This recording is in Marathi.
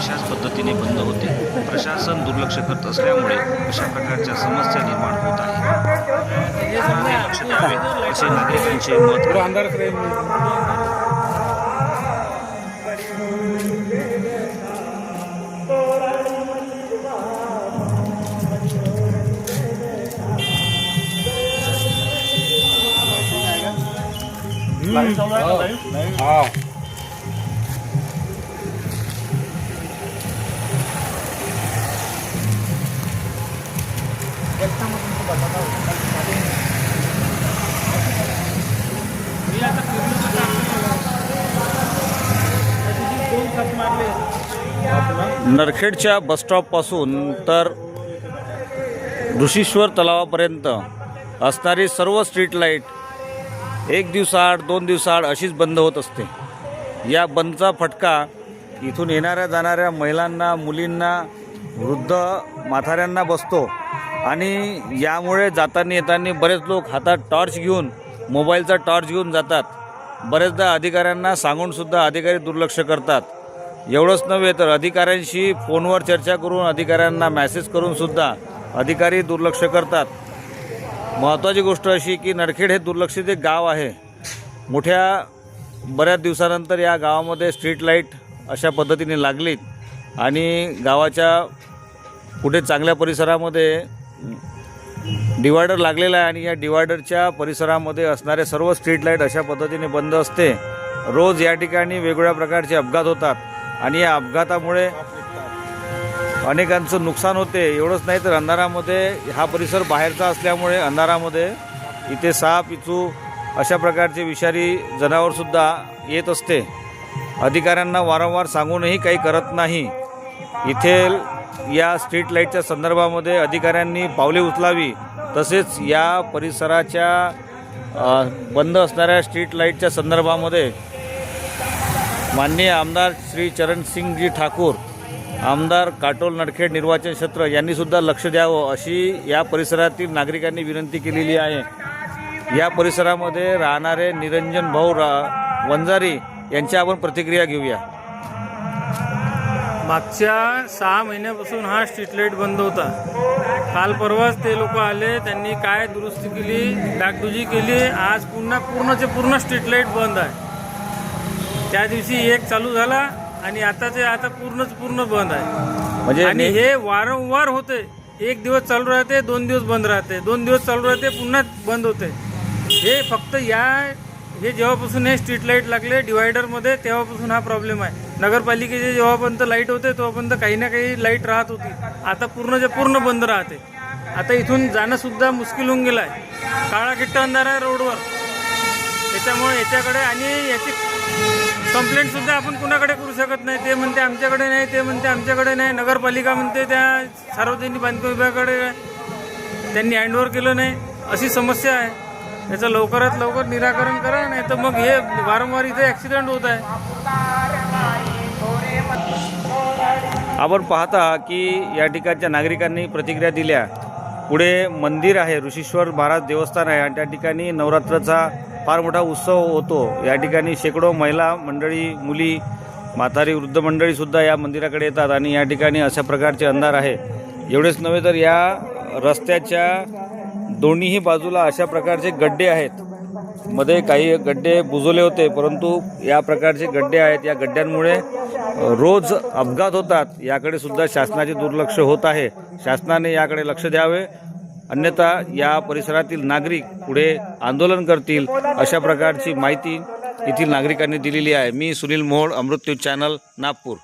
अशाच पद्धतीने बंद होते. प्रशासन दुर्लक्ष करत असल्यामुळे अशा प्रकारच्या समस्या निर्माण होत आहे याकडे लक्ष द्यावे असे नागरिकांचे मत आहे. नरखेडच्या बसस्टॉपपासून तर ऋषीश्वर तलावापर्यंत असणारी सर्व स्ट्रीट लाइट एक दिवसाआड दोन दिवसाआड अशीच बंद होत असते. या बंदचा फटका इथून येणाऱ्या जाणाऱ्या महिलांना मुलींना वृद्ध माथाऱ्यांना बसतो आणि यामुळे जाताना येताना बरेच लोक हातात टॉर्च घेऊन मोबाईलचा टॉर्च घेऊन जातात. बरेचदा अधिकाऱ्यांना सांगूनसुद्धा अधिकारी दुर्लक्ष करतात. एवढंच नव्हे तर अधिकाऱ्यांशी फोनवर चर्चा करून अधिकाऱ्यांना मॅसेज करूनसुद्धा अधिकारी दुर्लक्ष करतात. महत्त्वाची गोष्ट अशी की नडखेड हे दुर्लक्षित एक गाव आहे. मोठ्या बऱ्याच दिवसानंतर या गावामध्ये स्ट्रीट लाइट अशा पद्धतीने लागलीत आणि गावाच्या कुठे चांगल्या परिसरामध्ये डिवायडर लागलेला आहे आणि या डिवायडरच्या परिसरामध्ये असणारे सर्व स्ट्रीट लाइट अशा पद्धतीने बंद असते. रोज या ठिकाणी वेगवेगळ्या प्रकारचे अपघात होतात. आणि या अपघातामुळे अनेकांचं नुकसान होते. एवढंच नाही तर अंधारामध्ये हा परिसर बाहेरचा असल्यामुळे अंधारामध्ये इथे साप इचू अशा प्रकारचे विषारी जनावरसुद्धा येत असते. अधिकाऱ्यांना वारंवार सांगूनही काही करत नाही. इथे या स्ट्रीट लाईटच्या संदर्भामध्ये अधिकाऱ्यांनी पावले उचलावी. तसेच या परिसराच्या बंद असणाऱ्या स्ट्रीट लाईटच्या संदर्भामध्ये माननीय आमदार श्री चरणसिंगजी ठाकूर आमदार काटोल नडखेड निर्वाचन क्षेत्र यांनीसुद्धा लक्ष द्यावं अशी या परिसरातील नागरिकांनी विनंती केलेली आहे. या परिसरामध्ये राहणारे निरंजन भाऊ रा वंजारी यांच्या आपण प्रतिक्रिया घेऊया. मागच्या सहा महिन्यापासून हा स्ट्रीट लाइट बंद होता. काल परवाच ते लोक आले त्यांनी काय दुरुस्ती केली डागडुजी केली आज पुन्हा पूर्णचे पूर्ण स्ट्रीट लाइट बंद आहे. त्या दिवशी एक चालू झाला आणि आताचे आता पूर्णच पूर्ण बंद आहे. म्हणजे आणि हे वारंवार होते. एक दिवस चालू राहते दोन दिवस बंद राहते. दोन दिवस चालू राहते पुन्हा बंद होते. हे फक्त या हे जेव्हापासून हे स्ट्रीट लाइट लागले डिवायडरमध्ये तेव्हापासून हा प्रॉब्लेम आहे. नगरपालिकेचे जेव्हापर्यंत लाइट होते तेव्हापर्यंत काही ना काही लाइट राहत होती. आता पूर्णचे पूर्ण बंद राहते. आता इथून जाणं सुद्धा मुश्किल होऊन गेलं आहे काळा किट्ट अंधार आहे रोडवर. त्याच्यामुळे याच्याकडे आणि याची कंप्लेंट सुद्धा आपण कुणाकडे करू शकत नाही. ते म्हणते आमच्याकडे नाही ते म्हणते आमच्याकडे नाही. नगरपालिका म्हणते त्या सार्वजनिक बांधकाम विभागाकडे त्यांनी हँडओव्हर केलं नाही. अशी समस्या आहे. याचं लवकरात लवकर निराकरण करा नाही तर मग हे वारंवार इथे ॲक्सिडेंट होत आहे. आपण पाहता की या ठिकाणच्या नागरिकांनी प्रतिक्रिया दिल्या. पुढे मंदिर आहे ऋषीश्वर महाराज देवस्थान आहे आणि त्या ठिकाणी नवरात्राचा फार मोठा उत्सव होतो. या ठिकाणी शेकडो महिला मंडळी मुली म्हातारी वृद्ध मंडळीसुद्धा या मंदिराकडे येतात आणि या ठिकाणी अशा प्रकारचे अंधार आहे. एवढेच नव्हे तर या रस्त्याच्या दोन्हीही बाजूला अशा प्रकारचे गड्डे आहेत. मध्ये काही गड्डे बुजवले होते परंतु या प्रकारचे गड्डे आहेत. या गड्ड्यांमुळे रोज अपघात होतात. याकडे सुद्धा शासनाचे दुर्लक्ष होत आहे. शासनाने याकडे लक्ष द्यावे. अन्यथा या परिसरातील नागरिक पुढे आंदोलन करतील अशा प्रकारची माहिती येथील नागरिकांनी दिलेली आहे. मी सुनील मोहोळ अमृत्यू चॅनल नागपूर.